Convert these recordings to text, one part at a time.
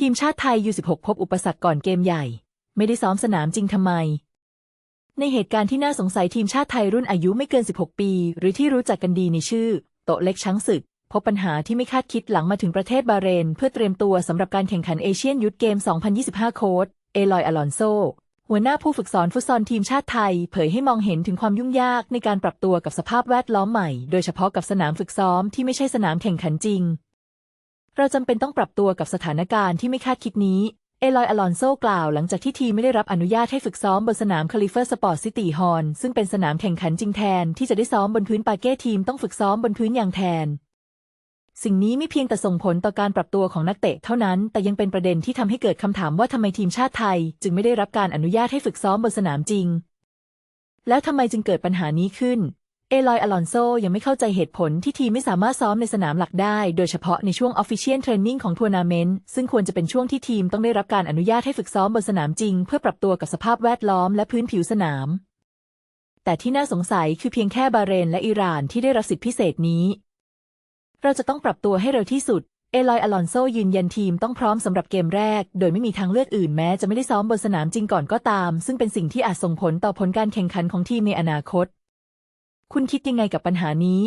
ทีมชาติไทย U16 พบอุปสรรคก่อนเกมใหญ่ ไม่ได้ซ้อมสนามจริงทำไม ในเหตุการณ์ที่น่าสงสัยทีมชาติไทยรุ่นอายุไม่เกิน 16 ปี หรือที่รู้จักกันดีในชื่อ โตเล็กช้างศึก พบปัญหาที่ไม่คาดคิดหลังมาถึงประเทศบาเรน เพื่อเตรียมตัวสำหรับการแข่งขันเอเชียนยูทธเกม 2025 โค้ดเอลอยอลอนโซ หัวหน้าผู้ฝึกสอนฟุตซอลทีมชาติไทย เผยให้มองเห็นถึงความยุ่งยากในการปรับตัวกับสภาพแวดล้อมใหม่ โดยเฉพาะกับสนามฝึกซ้อมที่ไม่ใช่สนามแข่งขันจริง เราจำเป็นต้องปรับตัวกับสถานการณ์ที่ไม่คาดคิดนี้ เอลอยอลอนโซกล่าวหลังจากที่ทีมไม่ได้รับอนุญาตให้ฝึกซ้อมบนสนามคาลิเฟอร์สปอร์ตซิตี้ฮอลซึ่งเป็นสนามแข่งขันจริงแทน ที่จะได้ซ้อมบนพื้นปาเก้ทีมต้องฝึกซ้อมบนพื้นอย่างแทน สิ่งนี้ไม่เพียงแต่ส่งผลต่อการปรับตัวของนักเตะเท่านั้น แต่ยังเป็นประเด็นที่ทำให้เกิดคำถามว่าทำไมทีมชาติไทย จึงไม่ได้รับการอนุญาตให้ฝึกซ้อมบนสนามจริง แล้วทำไมจึงเกิดปัญหานี้ขึ้น เอลอยอลอนโซยังไม่เข้าใจเหตุผลที่ทีมไม่สามารถซ้อมในสนามหลักได้ โดยเฉพาะในช่วงออฟฟิเชียลเทรนนิ่งของทัวร์นาเมนต์ ซึ่งควรจะเป็นช่วงที่ทีมต้องได้รับการอนุญาตให้ฝึกซ้อมบนสนามจริง เพื่อปรับตัวกับสภาพแวดล้อมและพื้นผิวสนาม แต่ที่น่าสงสัยคือเพียงแค่บาเรนและอิหร่านที่ได้รับสิทธิพิเศษนี้ เราจะต้องปรับตัวให้เร็วที่สุด เอลอยอลอนโซยืนยันทีมต้องพร้อมสำหรับเกมแรก โดยไม่มีทางเลือกอื่นแม้จะไม่ได้ซ้อมบนสนามจริงก่อนก็ตาม ซึ่งเป็นสิ่งที่อาจส่งผลต่อผลการแข่งขันของทีมในอนาคต คุณคิดยังไงกับปัญหานี้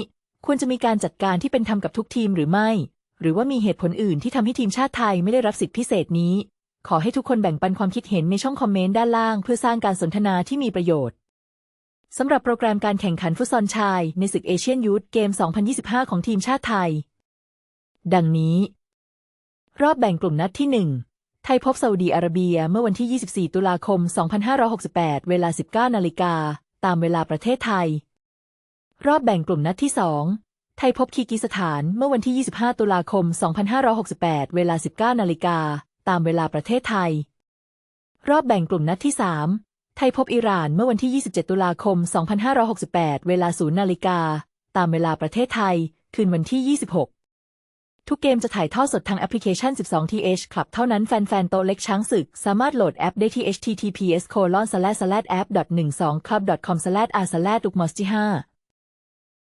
ควรจะมีการจัดการที่เป็นธรรมกับทุกทีมหรือไม่ หรือว่ามีเหตุผลอื่นที่ทำให้ทีมชาติไทยไม่ได้รับสิทธิพิเศษนี้ ขอให้ทุกคนแบ่งปันความคิดเห็นในช่องคอมเมนต์ด้านล่าง เพื่อสร้างการสนทนาที่มีประโยชน์สำหรับโปรแกรมการแข่งขันฟุตซอลชาย ในศึกเอเชียนยูทเกม 2025 ของทีมชาติไทย ดังนี้ รอบแบ่งกลุ่มนัดที่ 1 ไทยพบซาอุดีอาระเบียเมื่อวันที่ 24 ตุลาคม 2568 เวลา 19 นาฬิกา ตามเวลาประเทศไทย รอบแบ่งกลุ่มนัดที่ 2 ไทยพบคีกิสถานเมื่อวันที่ 25 ตุลาคม 2568 เวลา 19 นาฬิกา ตามเวลาประเทศไทย รอบแบ่งกลุ่มนัดที่ 3 ไทยพบอิหร่านเมื่อวันที่ 27 ตุลาคม 2568 เวลา 0 นาฬิกา ตามเวลาประเทศไทย คืนวันที่ 26 ทุกเกมจะถ่ายทอดสดทางแอปพลิเคชัน 12th Club เท่านั้นแฟนๆ โตเล็กช้างศึก สามารถโหลดแอปได้ที่ https://app.12club.com/r/ukmos ที่5